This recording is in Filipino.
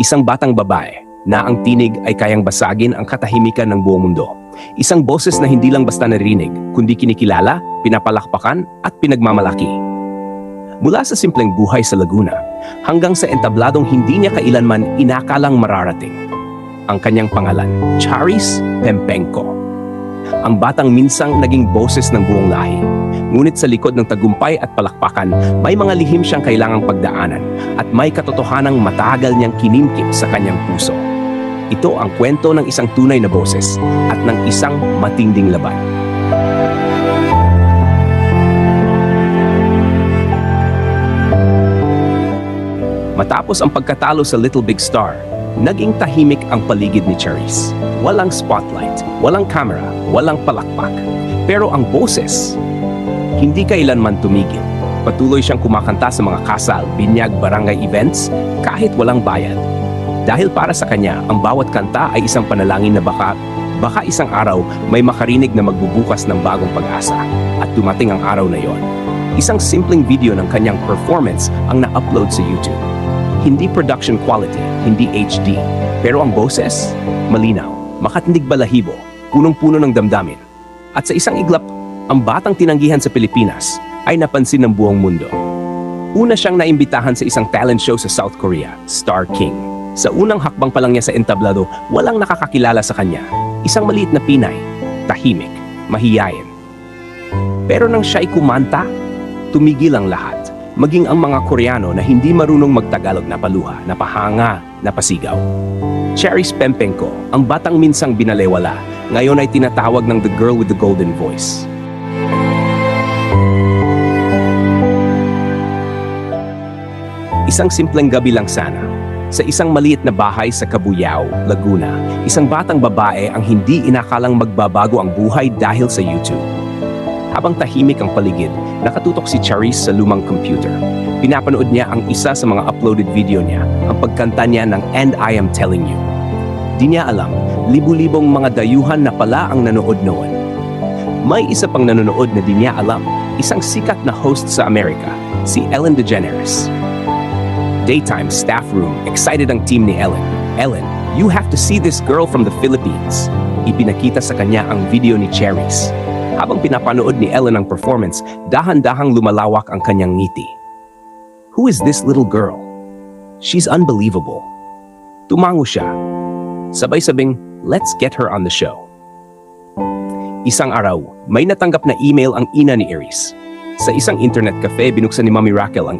Isang batang babae na ang tinig ay kayang basagin ang katahimikan ng buong mundo. Isang boses na hindi lang basta narinig, kundi kinikilala, pinapalakpakan at pinagmamalaki. Mula sa simpleng buhay sa Laguna hanggang sa entabladong hindi niya kailanman inakalang mararating. Ang kanyang pangalan, Charis Pempenko. Ang batang minsang naging boses ng buong lahi. Ngunit sa likod ng tagumpay at palakpakan, may mga lihim siyang kailangang pagdaanan at may katotohanang matagal niyang kinimkim sa kanyang puso. Ito ang kwento ng isang tunay na boses at ng isang matinding laban. Matapos ang pagkatalo sa Little Big Star, naging tahimik ang paligid ni Charis. Walang spotlight, walang camera, walang palakpak. Pero ang boses, hindi kailanman tumigil. Patuloy siyang kumakanta sa mga kasal, binyag, barangay events, kahit walang bayad. Dahil para sa kanya, ang bawat kanta ay isang panalangin na baka, baka isang araw may makarinig na magbubukas ng bagong pag-asa. At dumating ang araw na yon. Isang simpleng video ng kanyang performance ang na-upload sa YouTube. Hindi production quality, hindi HD. Pero ang boses, malinaw, makatindig balahibo, punong-puno ng damdamin. At sa isang iglap, ang batang tinanggihan sa Pilipinas ay napansin ng buong mundo. Una siyang naimbitahan sa isang talent show sa South Korea, Star King. Sa unang hakbang pa lang niya sa entablado, walang nakakakilala sa kanya. Isang maliit na Pinay, tahimik, mahiyain. Pero nang siya'y kumanta, tumigil ang lahat. Maging ang mga Koreano na hindi marunong magtagalog na paluha, napahanga, napasigaw. Charis Pempenko, ang batang minsang binalewala, ngayon ay tinatawag ng The Girl with the Golden Voice. Isang simpleng gabi lang sana. Sa isang maliit na bahay sa Cabuyao, Laguna, isang batang babae ang hindi inakalang magbabago ang buhay dahil sa YouTube. Habang tahimik ang paligid, nakatutok si Charis sa lumang computer. Pinapanood niya ang isa sa mga uploaded video niya, ang pagkanta niya ng And I Am Telling You. Di niya alam, libu-libong mga dayuhan na pala ang nanood noon. May isa pang nanonood na di niya alam, isang sikat na host sa Amerika, si Ellen DeGeneres. Daytime staff room, excited ang team ni Ellen. Ellen, you have to see this girl from the Philippines. Ipinakita sa kanya ang video ni Cherries. Habang pinapanood ni Ellen ang performance, dahan-dahang lumalawak ang kanyang ngiti. Who is this little girl? She's unbelievable. Tumango siya. Sabay-sabing, let's get her on the show. Isang araw, may natanggap na email ang ina ni Iris. Sa isang internet cafe, binuksan ni Mami Raquel ang